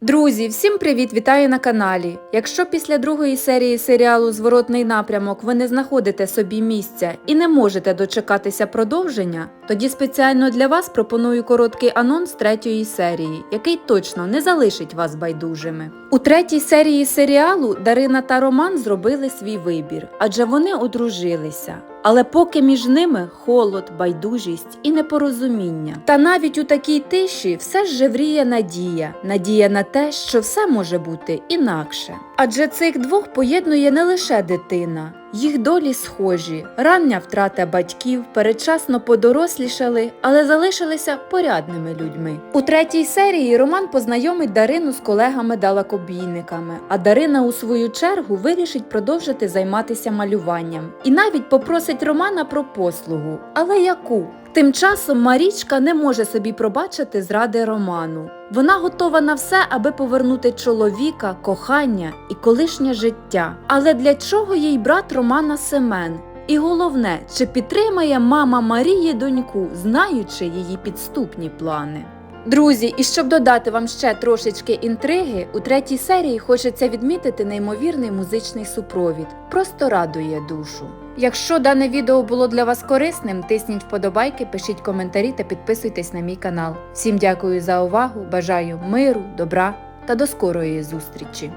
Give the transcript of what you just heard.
Друзі, всім привіт! Вітаю на каналі. Якщо після другої серії серіалу Зворотний напрямок ви не знаходите собі місця і не можете дочекатися продовження, тоді спеціально для вас пропоную короткий анонс третьої серії, який точно не залишить вас байдужими. У третій серії серіалу Дарина та Роман зробили свій вибір, адже вони одружилися. Але поки між ними холод, байдужість і непорозуміння. Та навіть у такій тиші все ж жевріє надія, надія на те, що все може бути інакше. Адже цих двох поєднує не лише дитина. Їх долі схожі, рання втрата батьків, передчасно подорослішали, але залишилися порядними людьми. У третій серії Роман познайомить Дарину з колегами-далекобійниками, а Дарина у свою чергу вирішить продовжити займатися малюванням і навіть попросить Романа про послугу. Але яку? Тим часом Марічка не може собі пробачити зради Роману. Вона готова на все, аби повернути чоловіка, кохання і колишнє життя. Але для чого їй брат Романа Семен? І головне, чи підтримає мама Марії доньку, знаючи її підступні плани? Друзі, і щоб додати вам ще трошечки інтриги, у третій серії хочеться відмітити неймовірний музичний супровід. Просто радує душу. Якщо дане відео було для вас корисним, тисніть вподобайки, пишіть коментарі та підписуйтесь на мій канал. Всім дякую за увагу, бажаю миру, добра та до скорої зустрічі!